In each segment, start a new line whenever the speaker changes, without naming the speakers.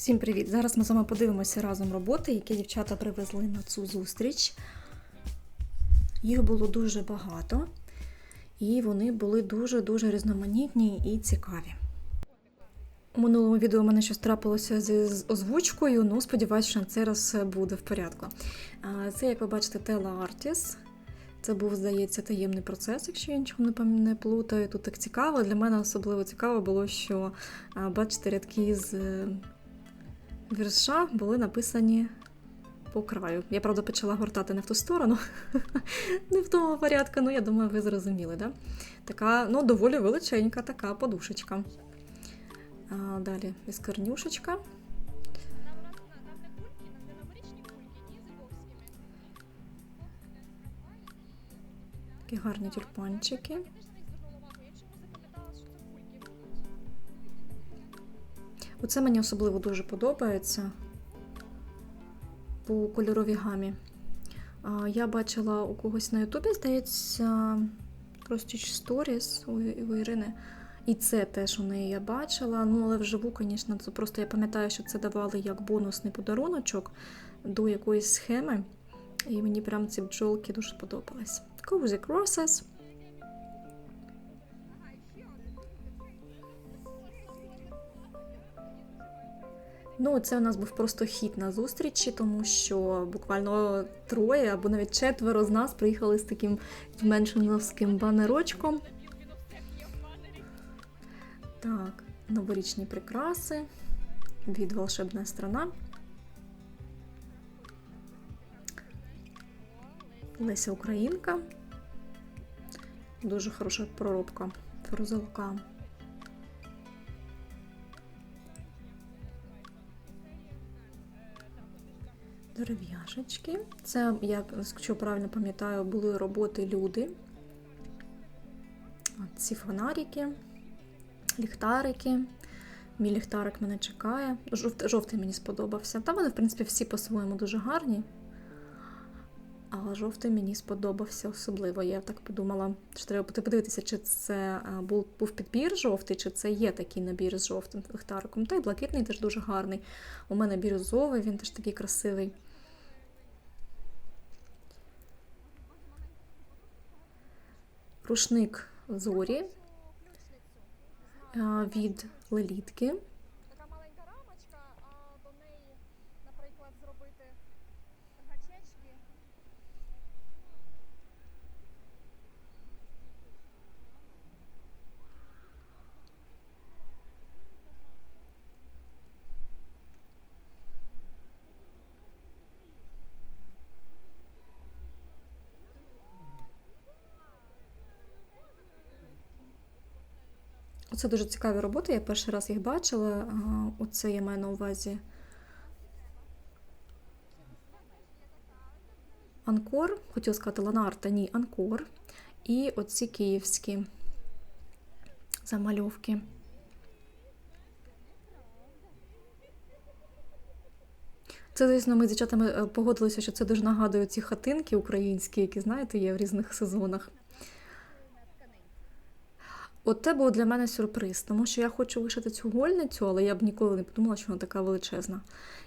Всім привіт! Зараз ми з вами подивимося разом роботи, які дівчата привезли на цю зустріч. Їх було дуже багато, і вони були дуже-дуже різноманітні і цікаві. У минулому відео у мене щось трапилося з озвучкою, ну сподіваюся, що на цей раз буде в порядку. Це, як ви бачите, Тела Артіс. Це був, здається, таємний процес, якщо я нічого не плутаю. Тут так цікаво. Для мене особливо цікаво було, що бачите, рядки з вірша були написані по краю. Я, правда, почала гортати не в ту сторону, не в тому порядку, ну я думаю, ви зрозуміли, да? Така, ну, доволі величенька така подушечка. А, далі іскорнюшечка.
Нам у нас
Оце мені особливо дуже подобається по кольоровій гамі. Я бачила у когось на Ютубі, здається, Stories у, у Ірини. І це теж у неї я бачила. Ну, але вживу, звісно, це просто я пам'ятаю, що це давали як бонусний подаруночок до якоїсь схеми. І мені прям ці бджолки дуже подобались. Cozy Crosses. Ну, це у нас був просто хід на зустрічі, тому що буквально троє або навіть четверо з нас приїхали з таким меншиновським банерочком. Так, новорічні прикраси від волшебна страна. Леся Українка. Дуже хороша проробка фрузелка. Дерев'яшечки. Це, я, якщо правильно пам'ятаю, були роботи люди. Ці фонарики, ліхтарики. Мій ліхтарик мене чекає. Жовтий, жовтий мені сподобався. Та вони, в принципі, всі по-своєму дуже гарні. Але жовтий мені сподобався особливо. Я так подумала, що треба подивитися, чи це був, був підбір жовтий, чи це є такий набір з жовтим ліхтариком. Та й блакитний теж дуже гарний. У мене бірюзовий, він теж такий красивий. Рушник зорі від лелітки.
Така маленька рамочка, а до неї, наприклад, зробити гачечки.
Це дуже цікаві роботи. Я перший раз їх бачила. Оце я маю на увазі. Анкор, хотіла сказати Ланарта, ні, Анкор. І оці київські замальовки. Це, звісно, ми з дівчатами е, погодилися, що це дуже нагадує ці хатинки українські, які, знаєте, є в різних сезонах. От це був для мене сюрприз, тому що я хочу вишити цю гольницю, але я б ніколи не подумала, що вона така величезна.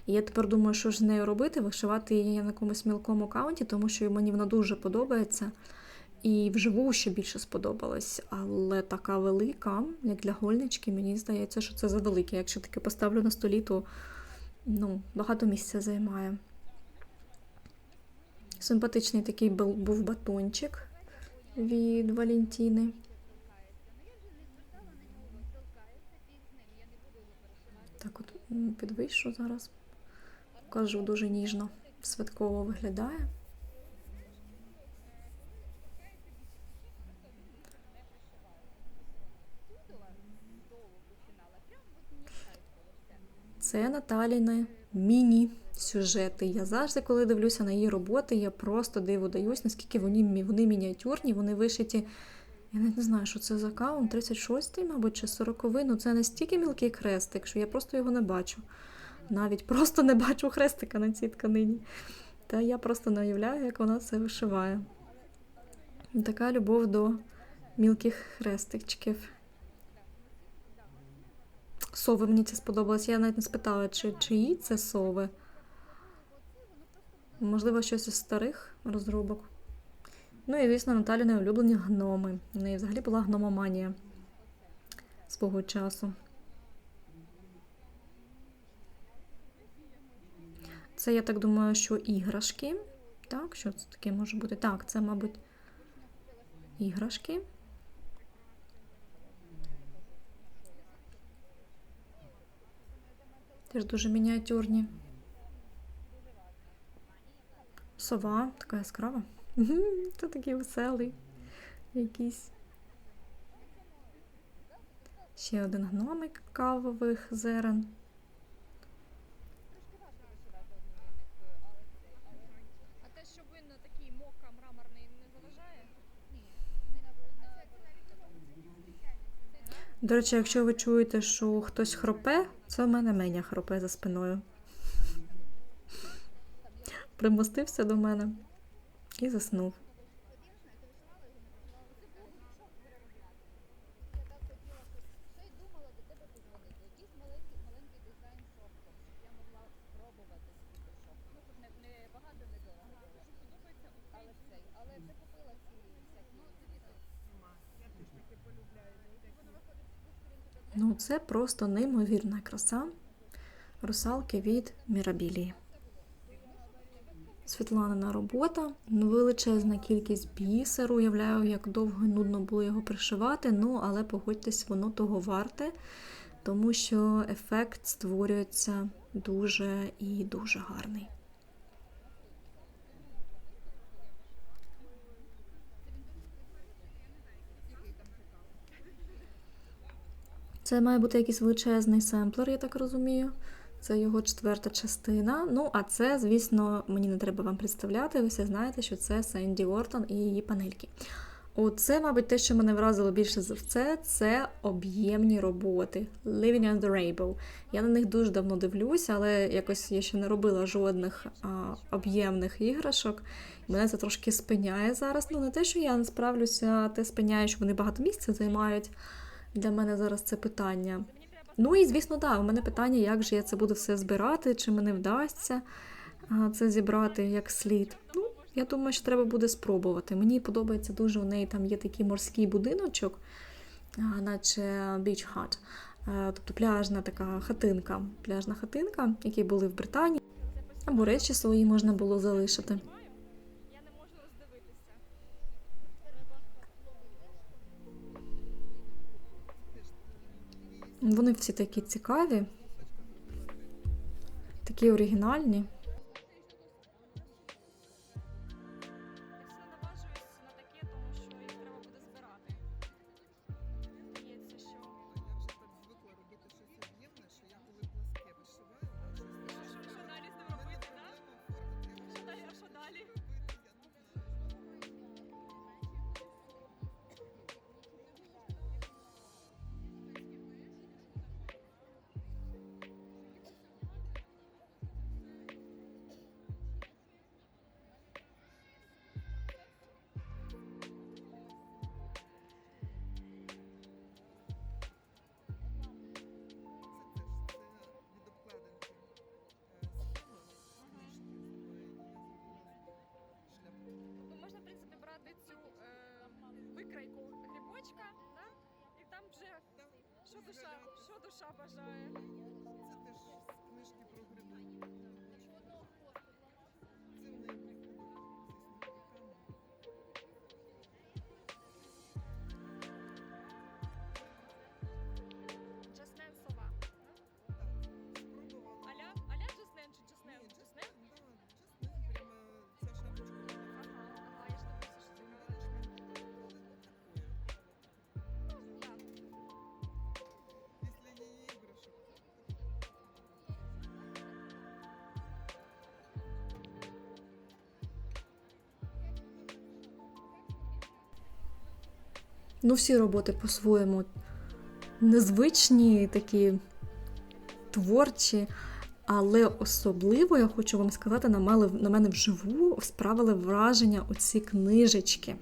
І я тепер думаю, що ж з нею робити, вишивати її на якомусь мілкому аккаунті, тому що мені вона дуже подобається. І вживу ще більше сподобалась. Але така велика, як для гольнички, мені здається, що це завелике. Якщо таке поставлю на столі, то ну, багато місця займає. Симпатичний такий був батончик від Валентіни. Так от підвищу зараз. Покажу дуже ніжно, святково виглядає. Це Наталіни міні-сюжети. Я завжди, коли дивлюся на її роботи, я просто диву даюсь, наскільки вони, вони мініатюрні, вони вишиті. Я навіть не знаю, що це за каунт, 36-й, мабуть, чи 40-й. Ну це настільки мілкий хрестик, що я просто його не бачу. Навіть просто не бачу хрестика на цій тканині. Та я просто не уявляю, як вона це вишиває. Така любов до мілких хрестичків. Сови мені це сподобалось. Я навіть не спитала, чи чиї це сови. Можливо, щось із старих розробок. Ну і, звісно, Наталі улюблені гноми. У неї взагалі була гномоманія свого часу. Це, я так думаю, що іграшки. Так, що це таке може бути? Так, це, мабуть, іграшки. Теж дуже мініатюрні. Сова, така яскрава. Це такий веселий. Якийсь. Ще один гномик кавових зерен.
А те, що він такий мока мраморний, не заважає?
До речі, якщо ви чуєте, що хтось хропе, це в мене Меня хропе за спиною. Примостився до мене і заснув. Ну, це просто неймовірна краса русалки від Мірабілії. Світланина робота, ну, величезна кількість бісеру. Уявляю, як довго і нудно було його пришивати. Ну, але погодьтесь, воно того варте, тому що ефект створюється дуже і дуже гарний. Це має бути якийсь величезний семплер, я так розумію. Це його четверта частина. Ну, а це, звісно, мені не треба вам представляти. Ви все знаєте, що це Сенді Ортон і її панельки. Оце, мабуть, те, що мене вразило більше за все, це об'ємні роботи. Living on the Rainbow. Я на них дуже давно дивлюся, але якось я ще не робила жодних об'ємних іграшок. Мене це трошки спиняє зараз. Ну, не те, що я не справлюся, те спиняє, що вони багато місця займають. Для мене зараз це питання. Ну і звісно, так, у мене питання, як же я це буду все збирати, чи мені вдасться це зібрати як слід. Ну, я думаю, що треба буде спробувати. Мені подобається дуже у неї там є такий морський будиночок, наче beach hut, тобто пляжна така хатинка, пляжна хатинка, які були в Британії. Або речі свої можна було залишити. Вони всі такі цікаві, такі оригінальні.
Що душа, що душа бажає.
Це теж з книжки про гриби.
Ну, всі роботи по-своєму незвичні, такі творчі, але особливо я хочу вам сказати, на мене, вживу справили враження оці книжечки.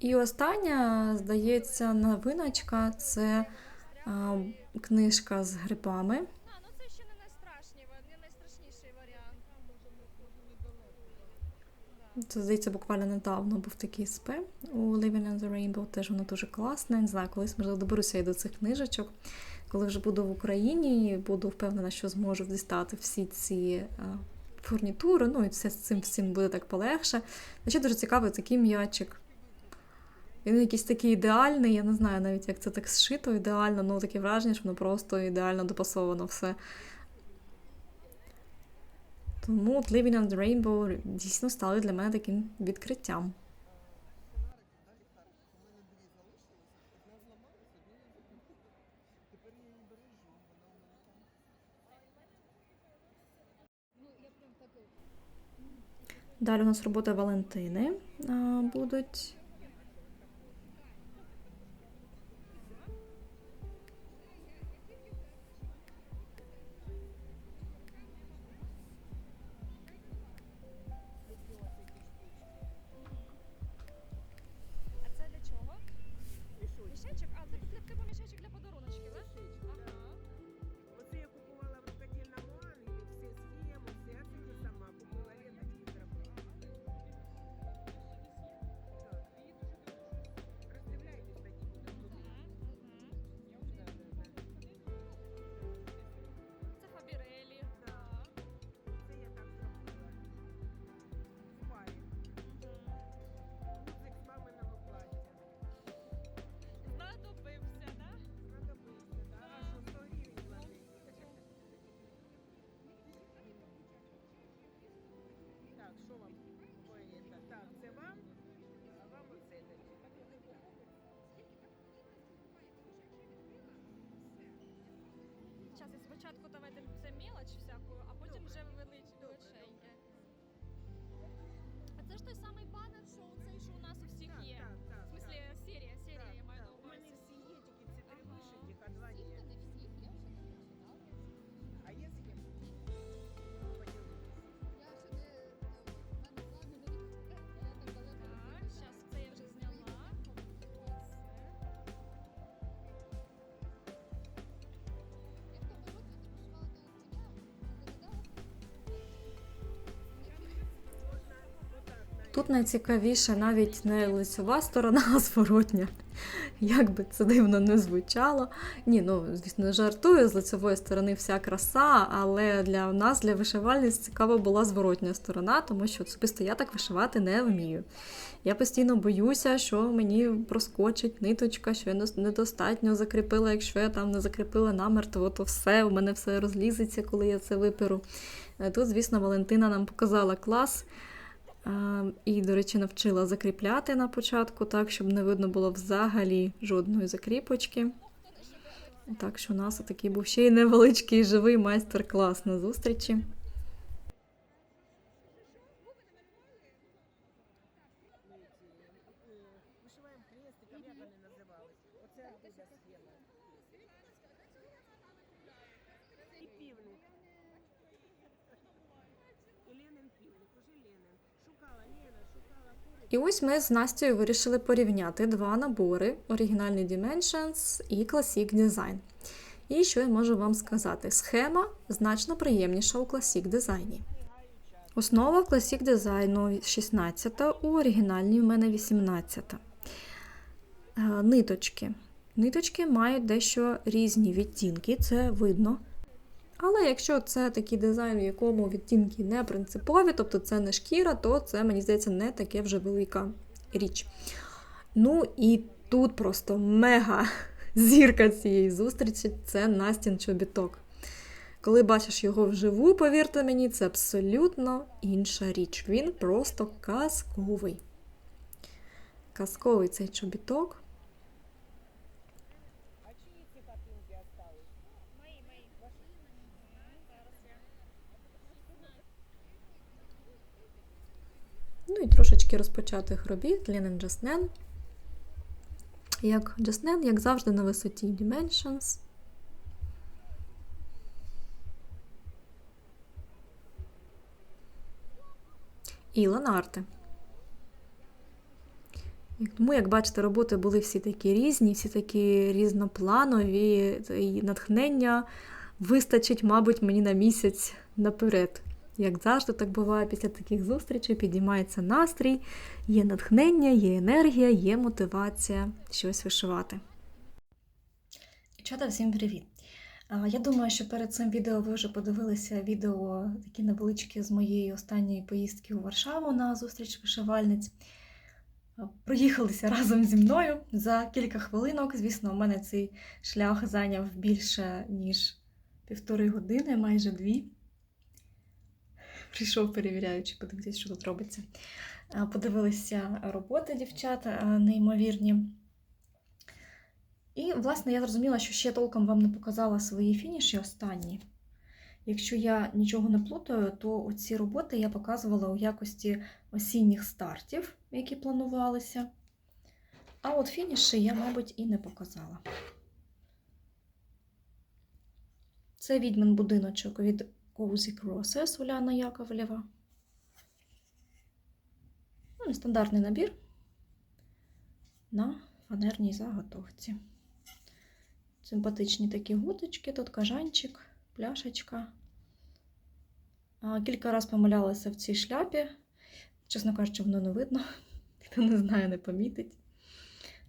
І остання, здається, новиночка це а, книжка з грибами.
Це
здається, буквально недавно був такий СП у Living on the Rainbow. Теж воно дуже класне. Не знаю, колись можливо доберуся і до цих книжечок. Коли вже буду в Україні, буду впевнена, що зможу дістати всі ці а, фурнітури. Ну і все з цим всім буде так полегше. А дуже цікавий такий м'ячик. Він якийсь такий ідеальний, я не знаю навіть, як це так зшито ідеально, ну таке враження, що воно просто ідеально допасовано все. Тому Living on the Rainbow дійсно стали для мене таким відкриттям. Далі у нас роботи Валентини будуть.
Спочатку давайте це мілоч всяку, а потім вже велич величеньке. А це ж той самий банер, що цей, що у нас у всіх
Так,
є.
так,
Тут найцікавіше навіть не лицьова сторона, а зворотня. Як би це дивно не звучало. Ні, ну звісно, жартую з лицевої сторони вся краса, але для нас, для вишивальниць, цікава була зворотня сторона, тому що особисто я так вишивати не вмію. Я постійно боюся, що мені проскочить ниточка, що я недостатньо закріпила. Якщо я там не закріпила намертво, то все, у мене все розлізеться, коли я це виперу. Е, Тут, звісно, Валентина нам показала клас. А, І, до речі, навчила закріпляти на початку, так, щоб не видно було взагалі жодної закріпочки. Так що у нас такий був ще й невеличкий живий майстер-клас на зустрічі.
Ми ці, е, вишиваємо хрестиком, як вони називались. Оце буде схема. І півник. І Ленин півник, уже Ленин. Шукала Лена, шукала курицю.
І ось ми з Настю вирішили порівняти два набори: оригінальний Dimensions і Classic Design. І що я можу вам сказати? Схема значно приємніша у Classic дизайні. Основа Classic дизайну 16, у оригінальній в мене 18. Е, Ниточки. Ниточки мають дещо різні відтінки, це видно. Але якщо це такий дизайн, в якому відтінки не принципові, тобто це не шкіра, то це, мені здається, не таке вже велика річ. Ну і тут просто мега зірка цієї зустрічі це Настін чобіток. Коли бачиш його вживу, повірте мені, це абсолютно інша річ. Він просто казковий. Казковий цей чобіток.
А чиї ці картинки остались?
Мої, мої. Зараз я.
Ну і розпочатих робіт Лінен Джаснен. Як Джаснен, як завжди, на висоті Dimensions. І Ланарте. Тому, як бачите, роботи були всі такі різні, всі такі різнопланові, і натхнення вистачить, мабуть, мені на місяць наперед. Як завжди, так буває після таких зустрічей, підіймається настрій, є натхнення, є енергія, є мотивація щось вишивати. Дівчата, всім привіт! Я думаю, що перед цим відео ви вже подивилися відео такі невеличкі з моєї останньої поїздки у Варшаву на зустріч вишивальниць. Проїхалися разом зі мною за кілька хвилинок. Звісно, у мене цей шлях зайняв більше, ніж півтори години, майже дві. Прийшов перевіряючи, подивитися, що тут робиться. Подивилися роботи дівчат неймовірні. І, власне, я зрозуміла, що ще толком вам не показала свої фініші останні. Якщо я нічого не плутаю, то оці роботи я показувала у якості осінніх стартів, які планувалися. А от фініші я, мабуть, і не показала. Це відьмин будиночок від Cozy Crosses Уляна Яковлєва. Ну, Нестандартний набір на фанерній заготовці. Симпатичні такі гудочки, тут кажанчик, пляшечка. Кілька разів помилялася в цій шляпі. Чесно кажучи, воно не видно. Хто не знає, не помітить.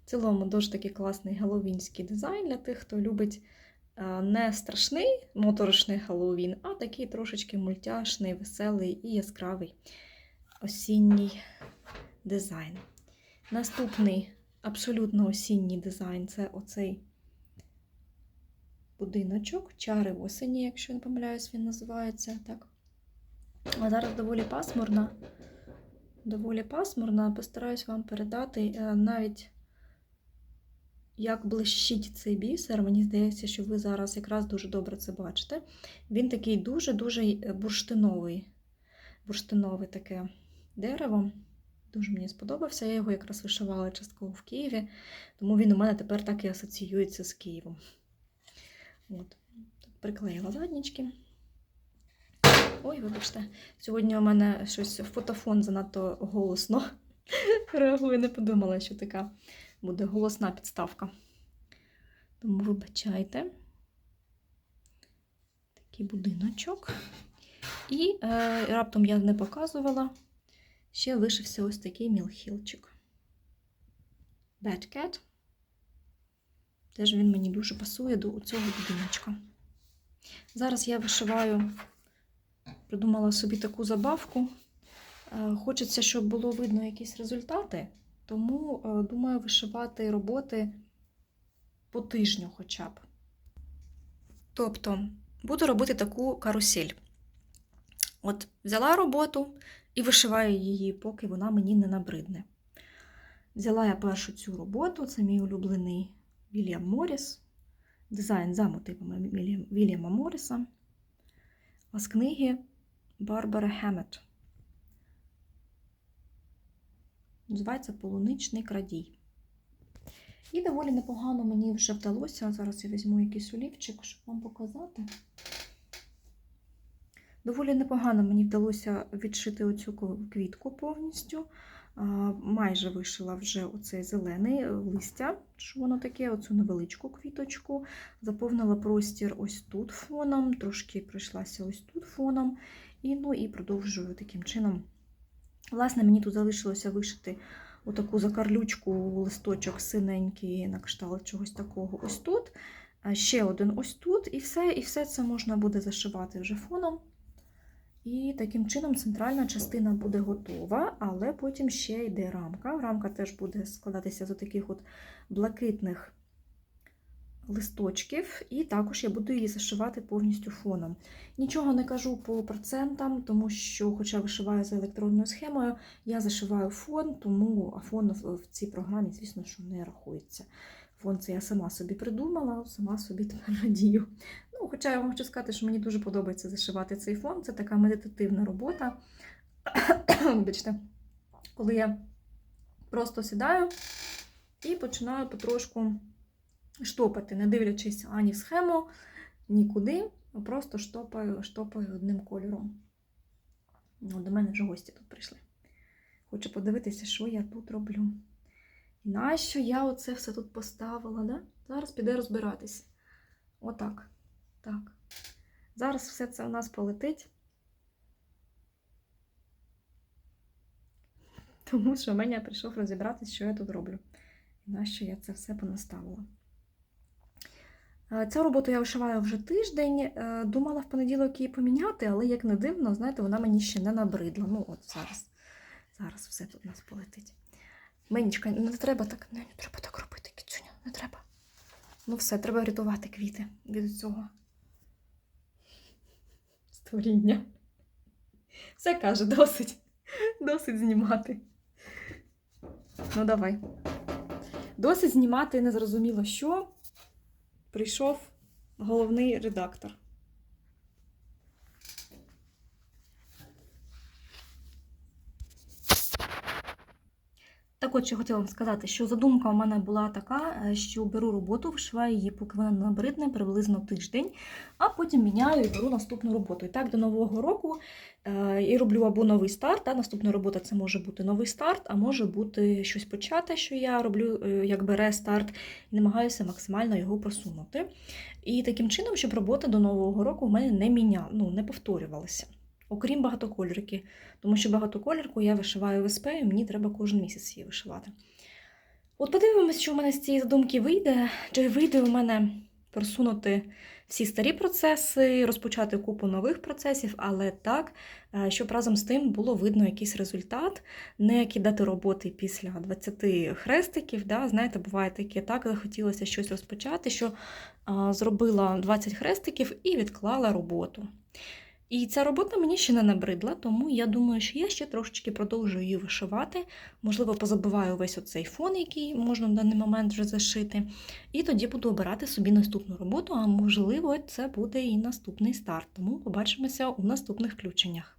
В цілому дуже такий класний геловінський дизайн для тих, хто любить не страшний моторошний Хеллоуін, а такий трошечки мультяшний, веселий і яскравий осінній дизайн. Наступний абсолютно осінній дизайн це оцей будиночок, чари осені, якщо не помиляюсь, він називається так. А зараз доволі пасмурна. Доволі пасмурна. Постараюсь вам передати е, навіть як блищить цей бісер. Мені здається, що ви зараз якраз дуже добре це бачите. Він такий дуже-дуже е, бурштиновий. Бурштинове таке дерево. Дуже мені сподобався. Я його якраз вишивала частково в Києві, тому він у мене тепер так і асоціюється з Києвом. От. Приклеїла заднічки. Ой, вибачте, сьогодні у мене щось фотофон занадто голосно реагує. Не подумала, що така буде голосна підставка. Тому вибачайте. Такий будиночок. І е, раптом я не показувала. Ще лишився ось такий мілхілчик. Bad Cat. Теж він мені дуже пасує до цього будиночка. Зараз я вишиваю, придумала собі таку забавку. Е, Хочеться, щоб було видно якісь результати, тому е, думаю вишивати роботи по тижню хоча б. Тобто, буду робити таку карусель. От взяла роботу і вишиваю її, поки вона мені не набридне. Взяла я першу цю роботу, це мій улюблений Вільям Моріс. Дизайн за мотивами Вільям- Вільяма Моріса. З книги Барбара Хеммет. Називається Полуничний крадій. І доволі непогано мені вже вдалося. Зараз я візьму якийсь олівчик, щоб вам показати. Доволі непогано мені вдалося відшити оцю квітку повністю. Майже вишила вже оцей зелений листя, що воно таке, оцю невеличку квіточку. Заповнила простір ось тут фоном, трошки пройшлася ось тут фоном. І, ну, і продовжую таким чином. Власне, мені тут залишилося вишити отаку закарлючку листочок синенький на кшталт чогось такого ось тут. Ще один ось тут, і все, і все це можна буде зашивати вже фоном. І таким чином центральна частина буде готова, але потім ще йде рамка. Рамка теж буде складатися з таких от блакитних листочків, і також я буду її зашивати повністю фоном. Нічого не кажу по процентам, тому що, хоча вишиваю за електронною схемою, я зашиваю фон, тому а фон в цій програмі, звісно, що не рахується. Фон це я сама собі придумала, сама собі тепер радію. Ну, хоча я вам хочу сказати, що мені дуже подобається зашивати цей фон. Це така медитативна робота. Вибачте, коли я просто сідаю і починаю потрошку штопати, не дивлячись ані в схему, нікуди, просто штопаю, штопаю одним кольором. Ну, до мене вже гості тут прийшли. Хочу подивитися, що я тут роблю. І нащо я оце все тут поставила, да? Зараз піде розбиратися. Отак. Так. Зараз все це у нас полетить. Тому що в мене прийшов розібратися, що я тут роблю. І нащо я це все понаставила. Е, Цю роботу я вишиваю вже тиждень. Е, Думала в понеділок її поміняти, але як не дивно, знаєте, вона мені ще не набридла. Ну, от зараз. Зараз все тут у нас полетить. Менічка, не треба так, не, не треба так робити, кіцюня, не треба. Ну все, треба врятувати квіти від цього створіння. Все каже, досить. Досить знімати. Ну, давай. Досить знімати незрозуміло що. Прийшов головний редактор. Так от, що хотіла вам сказати, що задумка у мене була така, е, що беру роботу, вишиваю її, поки вона не набридне, приблизно тиждень, а потім міняю і беру наступну роботу. І так до нового року е, і роблю або новий старт. А наступна робота це може бути новий старт, а може бути щось почати, що я роблю е, якби рестарт, і намагаюся максимально його просунути. І таким чином, щоб робота до нового року в мене не міняла, ну, не повторювалася. Окрім багатокольорки, тому що багатоколірку я вишиваю в СП, і мені треба кожен місяць її вишивати. От подивимось, що в мене з цієї задумки вийде. Чи вийде у мене просунути всі старі процеси, розпочати купу нових процесів, але так, е, щоб разом з тим було видно якийсь результат, не кидати роботи після 20 хрестиків. Да? Знаєте, буває таке, так захотілося щось розпочати, що зробила 20 хрестиків і відклала роботу. І ця робота мені ще не набридла, тому я думаю, що я ще трошечки продовжую її вишивати. Можливо, позабиваю весь оцей фон, який можна в даний момент вже зашити. І тоді буду обирати собі наступну роботу, а можливо, це буде і наступний старт. Тому побачимося у наступних включеннях.